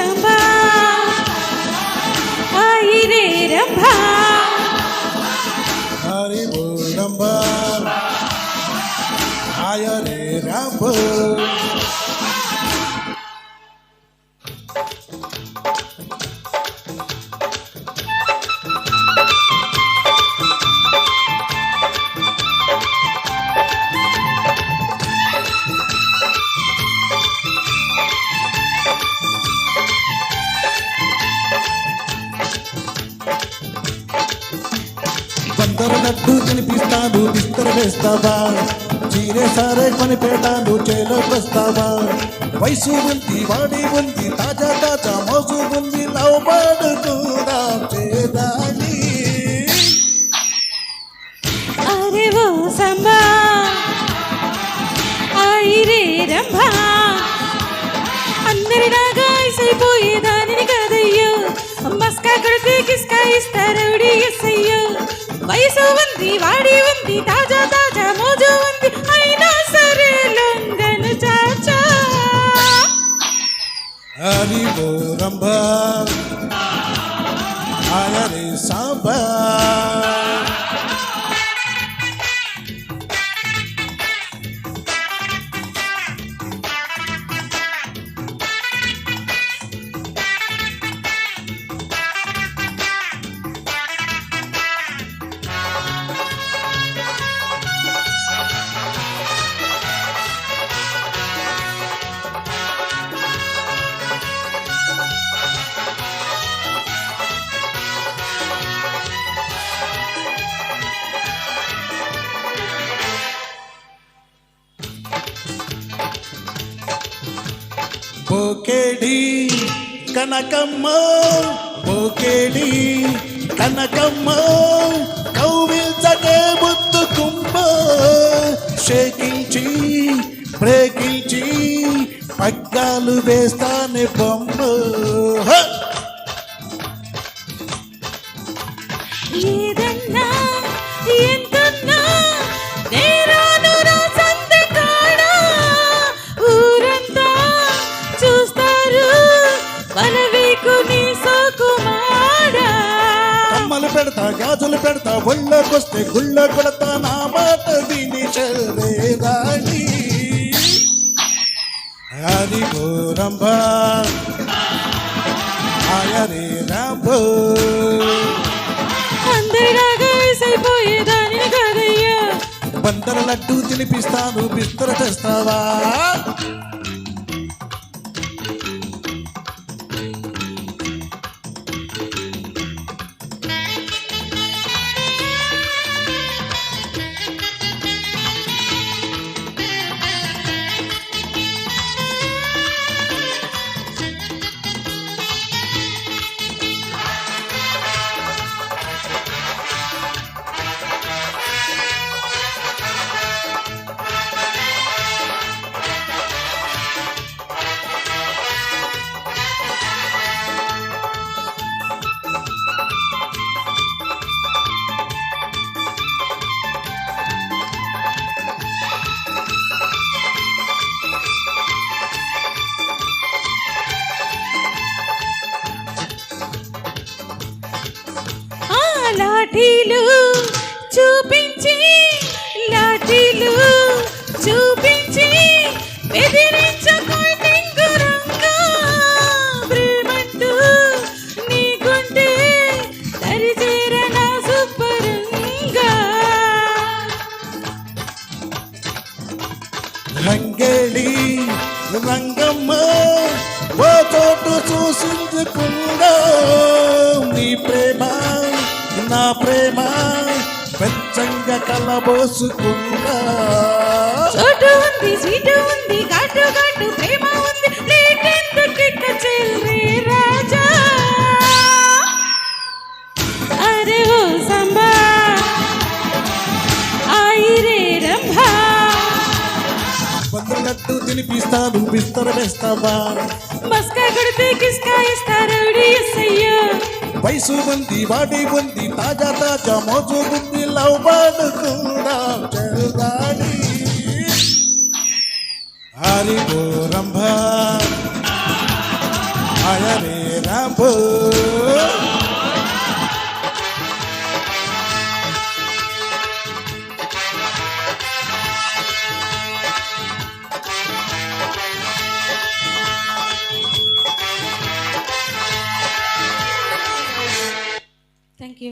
సంబా ఆయిరే రంభా హరి బోలంబ ఆయరే రాంబ బందరు నట్టు తినిపిస్తాను బిస్తర వేస్తావా? చీరే సారే కొని పెడతాను చేలోకి వస్తావా? వయసు ఉంది వాడి ఉంది తాజా తాజా మోసు ఉంది లవ్ పాడుకుందా చేదాని అరే ఓ సంబా ఆయిరే రంభా. అందరిలాగా ఐసైపోయే దానిని కాదయ్యో. మస్కా కొడితే కిస్కా ఇస్తారవుడి ఎస్ వయసు ఉంది వాడి ఉంది తాజా తాజా మోజు ఉంది అయినా సరే లొంగను చాచా. హరి బోరంబ సాంబా పోకేడి కనకమ్మ పోకేడి కనకమ్మ కౌవిల్చకే ముద్దు కుంభ షేకించి బ్రేకించి పగ్గాలు వేస్తానే బొమ్మ. గాజులు పెడతా ఒళ్ళోకొస్తే గుళ్ళ కొడతా నా మాట విని చల్రే రాణి హరి గోరంబ ఆయరే రాంబ బందర లడ్డు తినిపిస్తాను బిస్తర తెస్తావా లాఠీలు చూపించి లాఠీలు చూపించి బెదిరించకుంటే సుబ్బరంగా రంగమ్మ ఓ చోటు చూసిందుకుండా నీ పెంచంగా కలబోసుకుండా చోటు ఉంది సీటు ఉంది ఘాటు ఘాటు ప్రేమ ఉంది లేటెందుకిక్క చెల్లి రాజా? అరే ఓ సంబా ఆయిరే రంభా. బందరగట్టు తినిపిస్తాను బిస్తర వేస్తావా? మస్కా కొడితే కిస్కా ఇస్తారవుడి ఎస్ అయ్యో వయసు ఉంది బాడీ ఉంది తాజా తాజా మోజు ఉంది లవ్ బాడు కూడా చెరుగాడి హరి గోరంభ అయరే రంభ.